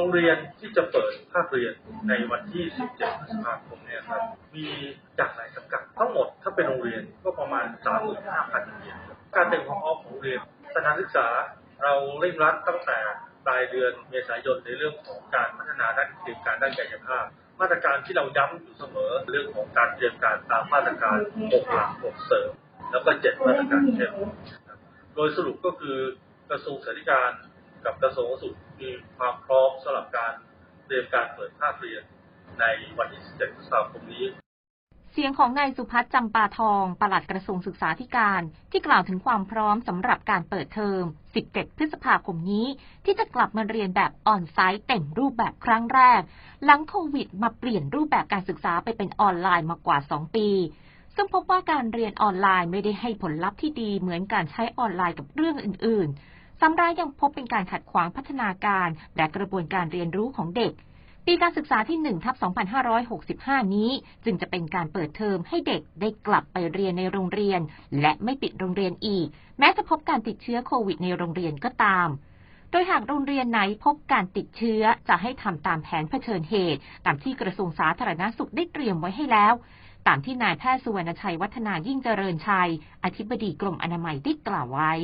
โรงเรียนที่จะเปิดภาคเรียนในวันที่ 17พฤษภาคมเนี่ยครับ มีจากหลายสังกัดทั้งหมดถ้าเป็นโรงเรียนก็ประมาณ 35,000โรงเรียน การเตรียมความพร้อมของเรียนสถานศึกษาเราเร่งรัดตั้งแต่ปลายเดือนเมษายนในเรื่องของการพัฒนาด้านเตรียมการด้านกายภาพ มาตรการที่เราย้ำอยู่เสมอเรื่องของการเตรียมการตามมาตรการ6หลัก6เสริม แล้วก็7มาตรการเข้มนโดยสรุปก็คือกระทรวงสาธารณสุข กับกระทรวงสุขมีความพร้อมสำหรับการเตรียมการเปิดภาคเรียนในวันที่ 17พฤษภาคมนี้เสียงของนายสุพัฒน์จำปาทองปลัดกระทรวงศึกษาธิการ ที่กล่าวถึงความพร้อมสำหรับการเปิดเทอม 17 พฤษภาคมนี้ ที่จะกลับมาเรียนแบบออนไซต์เต็มรูปแบบครั้งแรก หลังโควิดมาเปลี่ยนรูปแบบการศึกษาไปเป็นออนไลน์มากว่า 2 ปี ซึ่งพบว่าการเรียนออนไลน์ไม่ได้ให้ผลลัพธ์ที่ดีเหมือนการใช้ออนไลน์กับเรื่องอื่นๆ ซ้ำร้ายยังพบเป็นการขัดขวางพัฒนาการและกระบวนการเรียนรู้ของเด็ก ปีการศึกษาที่1ทับ2565 นี้ จึงจะเป็นการเปิดเทอมให้เด็กได้กลับไปเรียนในโรงเรียน และไม่ปิดโรงเรียนอีก แม้จะพบการติดเชื้อโควิดในโรงเรียนก็ตามโดยหากโรงเรียนไหนพบการติดเชื้อจะให้ทำตามแผนเผชิญเหตุ ตามที่กระทรวงสาธารณสุขได้เตรียมไว้ให้แล้ว ตามที่นายแพทย์สุวรรณชัยวัฒนายิ่งเจริญชัย อธิบดีกรมอนามัยได้กล่าวไว้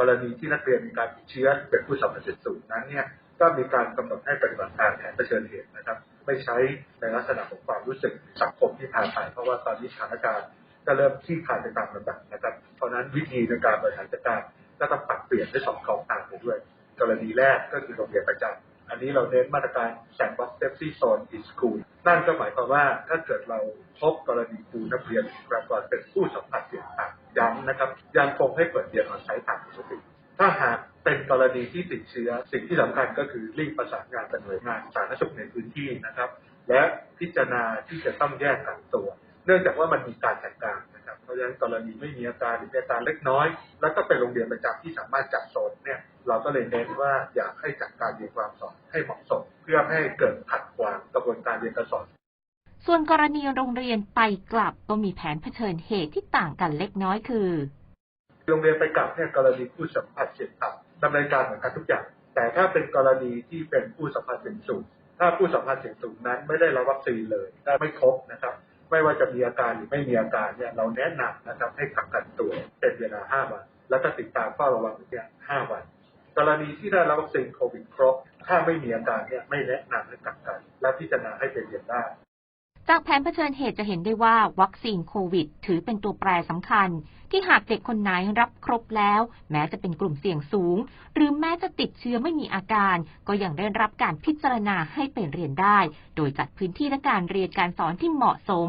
กรณีที่นักเรียนมีการติดเชื้อเป็นผู้สัมผัสสูงนั้นเนี่ยก็มีการกำหนดให้ปฏิบัติการแผนเผชิญเหตุนะครับ ไม่ใช้ในลักษณะของความรู้สึกสังคมที่ผ่านไปเพราะว่าตอนนี้สถานการณ์ก็เริ่มที่ผ่านไปตามลำดับนะครับ เพราะนั้นวิธีในการบริหารจัดการก็ต้องปรับเปลี่ยนด้วยสองของตางไปด้วย กรณีแรกก็คือโรงเรียนประจำ อันนี้เราเน้นมาตรการแซนบ็อกซ์เซฟตี้โซนอินสคูลนั่นก็หมายความว่าถ้าเกิดเราพบกรณีครูนักเรียนปรากฏเป็นผู้สัมผัสเสี่ยงต่ำย้ำนะครับ ยังคงให้เปิดเรียนออนไซต์ตามปกติถ้าหากเป็นกรณีที่ติดเชื้อ สิ่งที่สำคัญก็คือรีบประสานงานกับหน่วยงานสาธารณสุขในพื้นที่นะครับ และพิจารณาที่จะต้องแยกกักตัว เนื่องจากว่ามันมีการจัดการนะครับ เพราะฉะนั้นกรณีไม่มีอาการหรือมีอาการเล็กน้อย แล้วก็เป็นโรงเรียนประจำที่สามารถจัดโซนเนี่ยเราก็เลยเน้นว่าอยากให้จัดการเรียนความสอน ให้เหมาะสม เพื่อไม่ให้เกิดขัดขวางกระบวนการเรียนการสอน ส่วนกรณีโรงเรียนไปกลับก็มีแผนเผชิญเหตุที่ต่างกันเล็กน้อยคือ โรงเรียนไปกลับเนี่ยกรณีผู้สัมผัสเสี่ยงต่ำดำเนินการเหมือนกันทุกอย่าง แต่ถ้าเป็นกรณีที่เป็นผู้สัมผัสเสี่ยงสูง ถ้าผู้สัมผัสเสี่ยงสูงนั้นไม่ได้รับวัคซีนเลยได้ไม่ครบนะครับไม่ว่าจะมีอาการหรือไม่มีอาการเนี่ยเราแนะนำนะครับให้กักกันตัวเป็นเวลา 5 วัน แล้วก็ติดตามเฝ้าระวังเนี่ย5วัน กรณีที่ได้รับวัคซีนโควิดครบ ถ้าไม่มีอาการเนี่ยไม่แนะนำให้กักกัน และพิจารณาให้ไปเรียนได้จากแผนเผชิญเหตุจะเห็นได้ว่าวัคซีนโควิด ถือเป็นตัวแปรสำคัญ ที่หากเด็กคนไหนรับครบแล้ว แม้จะเป็นกลุ่มเสี่ยงสูง หรือแม้จะติดเชื้อไม่มีอาการ ก็ยังได้รับการพิจารณาให้ไปเรียนได้ โดยจัดพื้นที่และการเรียนการสอนที่เหมาะสม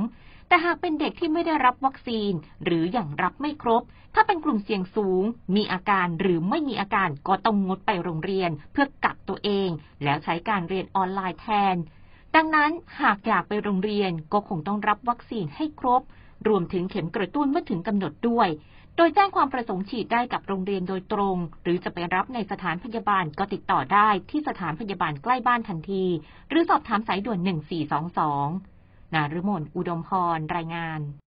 แต่หากเป็นเด็กที่ไม่ได้รับวัคซีน หรืออย่างรับไม่ครบ ถ้าเป็นกลุ่มเสี่ยงสูง มีอาการหรือไม่มีอาการก็ต้องงดไปโรงเรียน เพื่อกักตัวเอง แล้วใช้การเรียนออนไลน์แทน ดังนั้นหากอยากไปโรงเรียนก็คงต้องรับวัคซีนให้ครบ รวมถึงเข็มกระตุ้นเมื่อถึงกำหนดด้วย โดยแจ้งความประสงค์ฉีดได้กับโรงเรียนโดยตรง หรือจะไปรับในสถานพยาบาลก็ติดต่อได้ที่สถานพยาบาลใกล้บ้านทันที หรือสอบถามสายด่วน 1422 นาฤมนอุดมพร รายงาน